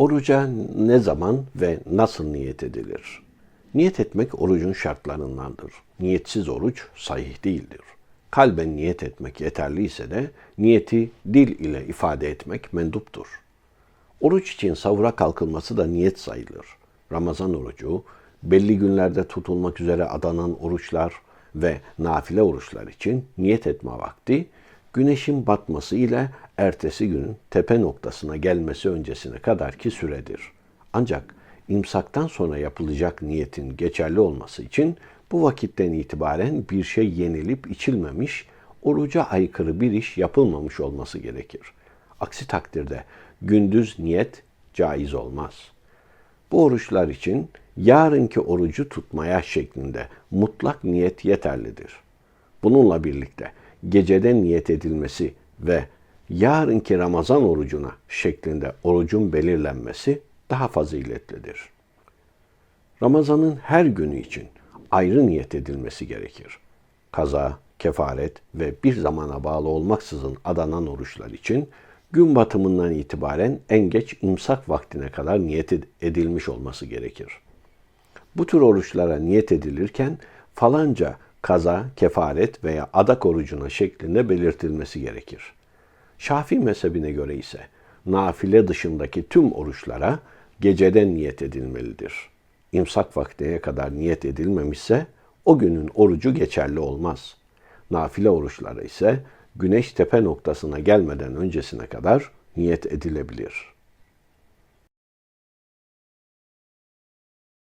Oruca ne zaman ve nasıl niyet edilir? Niyet etmek orucun şartlarındandır. Niyetsiz oruç sahih değildir. Kalben niyet etmek yeterliyse de niyeti dil ile ifade etmek menduptur. Oruç için savura kalkılması da niyet sayılır. Ramazan orucu, belli günlerde tutulmak üzere adanan oruçlar ve nafile oruçlar için niyet etme vakti, güneşin batması ile ertesi günün tepe noktasına gelmesi öncesine kadar ki süredir. Ancak imsaktan sonra yapılacak niyetin geçerli olması için bu vakitten itibaren bir şey yenilip içilmemiş, oruca aykırı bir iş yapılmamış olması gerekir. Aksi takdirde gündüz niyet caiz olmaz. Bu oruçlar için yarınki orucu tutmaya şeklinde mutlak niyet yeterlidir. Bununla birlikte geceden niyet edilmesi ve yarınki Ramazan orucuna şeklinde orucun belirlenmesi daha faziletlidir. Ramazanın her günü için ayrı niyet edilmesi gerekir. Kaza, kefaret ve bir zamana bağlı olmaksızın adanan oruçlar için gün batımından itibaren en geç imsak vaktine kadar niyet edilmiş olması gerekir. Bu tür oruçlara niyet edilirken falanca kaza, kefaret veya adak orucuna şeklinde belirtilmesi gerekir. Şafii mezhebine göre ise nafile dışındaki tüm oruçlara geceden niyet edilmelidir. İmsak vaktine kadar niyet edilmemişse o günün orucu geçerli olmaz. Nafile oruçlara ise güneş tepe noktasına gelmeden öncesine kadar niyet edilebilir.''